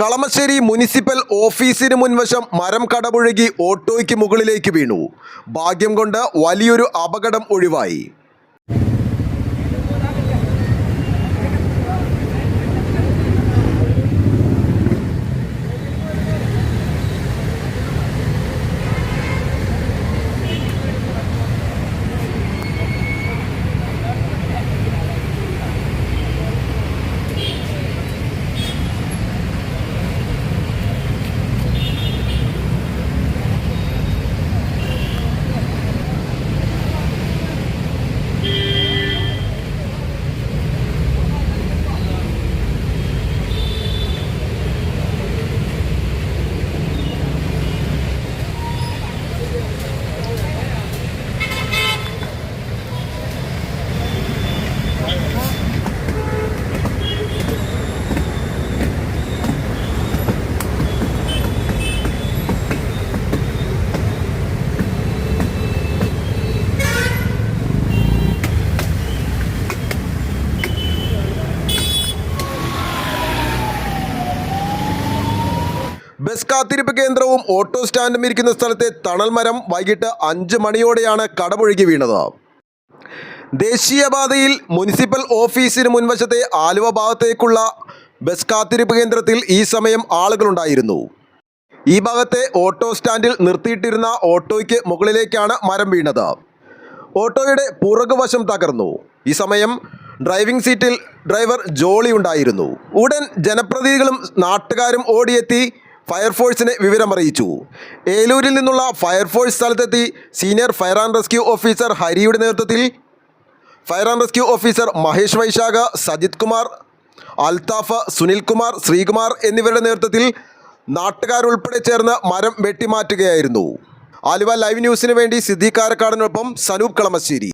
Kalamassery municipal ഓഫീസിന് മുൻവശം മരം കടപുഴകി ഓട്ടോയ്ക്ക് മുകളിലേക്ക് വീണു. ഭാഗ്യം കൊണ്ട് വലിയൊരു അപകടം ഒഴിവായി. ബസ് കാത്തിരിപ്പ് കേന്ദ്രവും ഓട്ടോ സ്റ്റാൻഡും ഇരിക്കുന്ന സ്ഥലത്തെ തണൽ മരം വൈകിട്ട് അഞ്ച് മണിയോടെയാണ് കടപുഴകി വീണത്. ദേശീയപാതയിൽ മുനിസിപ്പൽ ഓഫീസിന് മുൻവശത്തെ ആലുവ ഭാഗത്തേക്കുള്ള ബസ് കാത്തിരിപ്പ് കേന്ദ്രത്തിൽ ഈ സമയം ആളുകളുണ്ടായിരുന്നു. ഈ ഭാഗത്തെ ഓട്ടോ സ്റ്റാൻഡിൽ നിർത്തിയിട്ടിരുന്ന ഓട്ടോയ്ക്ക് മുകളിലേക്കാണ് മരം വീണത്. ഓട്ടോയുടെ പുറകുവശം തകർന്നു. ഈ സമയം ഡ്രൈവിംഗ് സീറ്റിൽ ഡ്രൈവർ ജോളി ഉണ്ടായിരുന്നു. ഉടൻ ജനപ്രതിനിധികളും നാട്ടുകാരും ഓടിയെത്തി ഫയർഫോഴ്സിനെ വിവരമറിയിച്ചു ഏലൂരിൽ നിന്നുള്ള ഫയർഫോഴ്സ് സ്ഥലത്തെത്തി senior fire and rescue officer ഹരിയുടെ നേതൃത്വത്തിൽ fire and rescue officer Mahesh Vaishakha Sajith Kumar Althaf Sunilkumar Sreekumar എന്നിവരുടെ നേതൃത്വത്തിൽ നാട്ടുകാരുൾപ്പെടെ ചേർന്ന് മരം വെട്ടിമാറ്റുകയായിരുന്നു. ആലുവ ലൈവ് ന്യൂസിന് വേണ്ടി സിദ്ദീഖ് കാരക്കാടിനൊപ്പം സനൂപ് കളമശ്ശേരി.